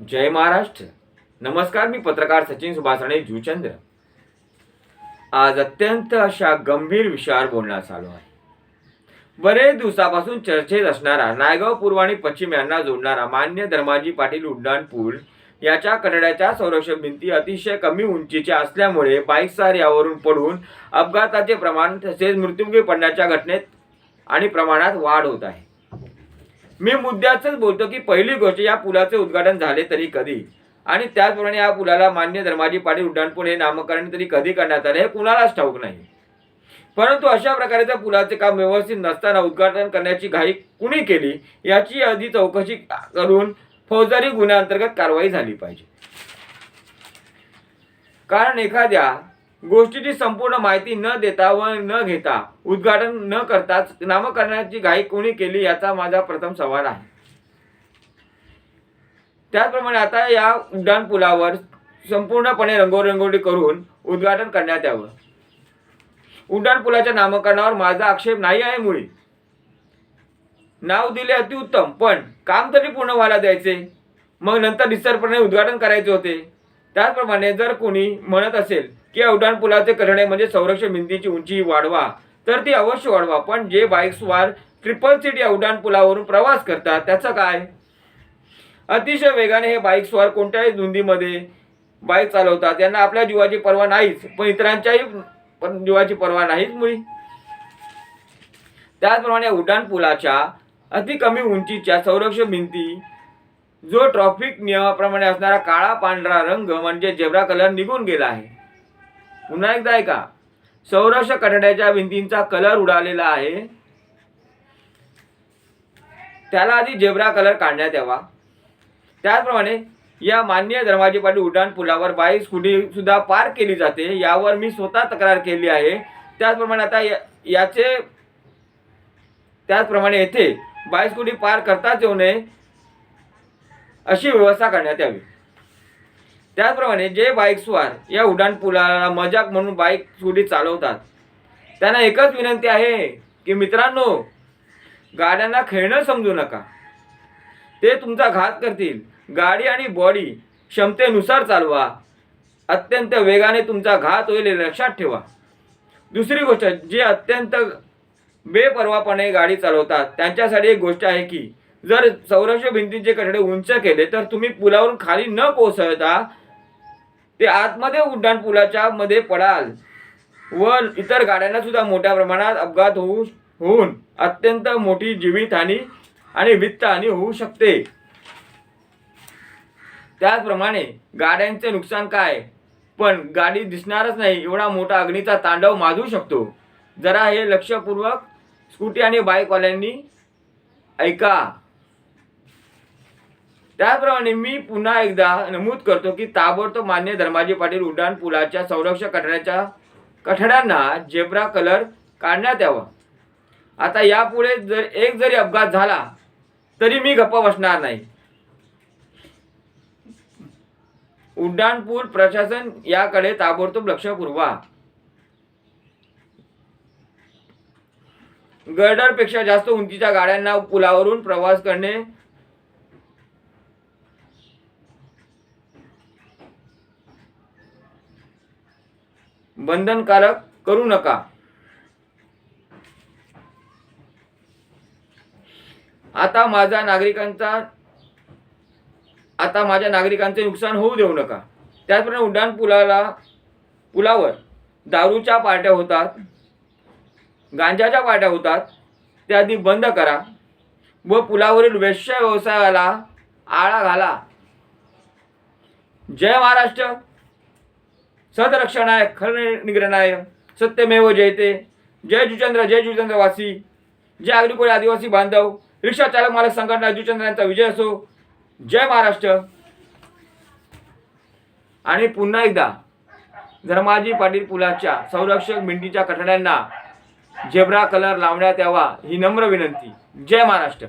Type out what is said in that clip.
जय महाराष्ट्र. नमस्कार मी पत्रकार सचिन सुभाषणे जुचंद्र. आज अत्यंत अशा गंभीर विषयावर बोलण्यास आलो आहे. बरेच दिवसापासून चर्चेत असणारा नायगाव पूर्व आणि पश्चिम यांना जोडणारा मान्य धर्माजी पाटील उड्डाण पूल याच्या कठड्याच्या संरक्षण भिंती अतिशय कमी उंचीच्या असल्यामुळे बाईकसार यावरून पडून अपघाताचे प्रमाण तसेच मृत्युमुखी पडण्याच्या घटनेत आणि प्रमाणात वाढ होत आहे. मी मुद्द्याचंच बोलतो की पहिली गोष्ट या पुलाचे उद्घाटन झाले तरी कधी? आणि त्याचप्रमाणे या पुलाला मान्य धर्माजी पाटील उड्डाणपूल हे नामकरण तरी कधी करण्यात आले हे कुणालाच ठाऊक नाही. परंतु अशा प्रकारे त्या पुलाचे काम व्यवस्थित नसताना उद्घाटन करण्याची घाई कुणी केली याची आधी चौकशी करून फौजदारी गुन्ह्याअंतर्गत कारवाई झाली पाहिजे. कारण एखाद्या गोष्टीची संपूर्ण माहिती न देता व न घेता उद्घाटन न करताच नामकरणाची घाई कोणी केली याचा माझा प्रथम सवाल आहे. त्याचप्रमाणे आता या उड्डाणपुलावर संपूर्णपणे रंगोरंगोटी करून उद्घाटन करण्यात यावं. उड्डाणपुलाच्या नामकरणावर माझा आक्षेप नाही आहे मुळी. नाव दिले अतिउत्तम पण काम तरी पूर्ण व्हायला द्यायचे. मग नंतर निसरपणे उद्घाटन करायचे होते. त्याचप्रमाणे जर कोणी म्हणत असेल की या पुलाचे करणे म्हणजे संरक्षण भिंतीची उंची वाढवा तर ती अवश्य वाढवा. पण जे बाईक्सवार ट्रिपल सीट या उड्डाण पुलावरून प्रवास करतात त्याचं काय? अतिशय वेगाने हे बाईक्सवार कोणत्याही धुंदीमध्ये बाईक चालवतात. यांना आपल्या जीवाची पर्वा नाहीच पण इतरांच्याही पण जीवाची पर्वा नाहीच मुळी. त्याचप्रमाणे उड्डाण पुलाच्या अति कमी उंचीच्या संरक्षण भिंती जो ट्रॉफिक नियमाप्रमाणे असणारा काळा पांढरा रंग म्हणजे जेब्रा कलर निघून गेला आहे. पुन्हा एकदा ऐका. सौरक्ष कठड्याच्या भिंतींचा कलर उडालेला आहे. त्याला आधी जेब्रा कलर काढण्यात यावा. त्याचप्रमाणे या मान्य धर्माजी पाटील उड्डाण पुलावर बाईक स्कूटी सुद्धा पार्क केली जाते. यावर मी स्वतः तक्रार केली आहे. त्याचप्रमाणे आता या- याचे त्याचप्रमाणे येथे बाईक स्कूटी पार्क करताच येऊ नये. अशी व्यवस्था करण्यात यावी. त्याचप्रमाणे जे बाईकस्वार या उड्डाणपुलाला मजाक म्हणून बाईक स्कूटी चालवतात त्यांना एकच विनंती आहे की मित्रांनो गाड्यांना खेळणं समजू नका. ते तुमचा घात करतील. गाडी आणि बॉडी क्षमतेनुसार चालवा. अत्यंत वेगाने तुमचा घात होईल लक्षात ठेवा. दुसरी गोष्ट जे अत्यंत बेपर्वापणे गाडी चालवतात त्यांच्यासाठी एक गोष्ट आहे की जर संरक्षण भिंतींचे कठडे उंच केले तर तुम्ही पुलावरून खाली न कोसळता ते आतमध्ये उड्डाण पुलाच्या मध्ये पडाल व इतर गाड्यांना सुद्धा मोठ्या प्रमाणात अपघात होऊ होऊन अत्यंत मोठी जीवितहानी आणि वित्तहानी होऊ शकते. त्याचप्रमाणे गाड्यांचे नुकसान काय? पण गाडी दिसणारच नाही एवढा मोठा अग्नीचा तांडव माजू शकतो. जरा हे लक्षपूर्वक स्कूटी आणि बाईकवाल्यांनी ऐका. त्याचप्रमाणे मी पुन्हा एकदा नमूद करतो की ताबडतोब मान्य धर्माजी पाटील उड्डाण पुलाच्या संरक्षक कठड्याच्या कठड्यांना जेब्रा कलर काढण्यात यावा. आता यापुढे जर एक जरी अपघात झाला तरी मी गप्प बसणार नाही. उड्डाणपूल प्रशासन याकडे ताबडतोब लक्ष पुरवा. गर्डरपेक्षा जास्त उंचीच्या गाड्यांना पुलावरून प्रवास करणे बंधनकारक करू नका. आता माझा नागरिकांचा आता माझ्या नागरिकांचे नुकसान होऊ देऊ नका. त्याचप्रमाणे उड्डाण पुलाला पुलावर दारूच्या पार्ट्या होतात गांजाच्या पार्ट्या होतात त्या आधी बंद करा व पुलावरील वेश्या व्यवसायाला आळा घाला. जय महाराष्ट्र. सदरक्षणाय खरनिग्रहणाय सत्यमेव जयते. जय जुचंद्र जय जुचंद्रवासी. जय अग्निकोळी आदिवासी बांधव. रिक्षा चालक मालक संघटना जुचंद्र यांचा विजय असो. जय महाराष्ट्र. आणि पुन्हा एकदा धर्माजी पाटील पुलाच्या संरक्षक मिंडीच्या कठड्यांना झेब्रा कलर लावण्यात यावा ही नम्र विनंती. जय महाराष्ट्र.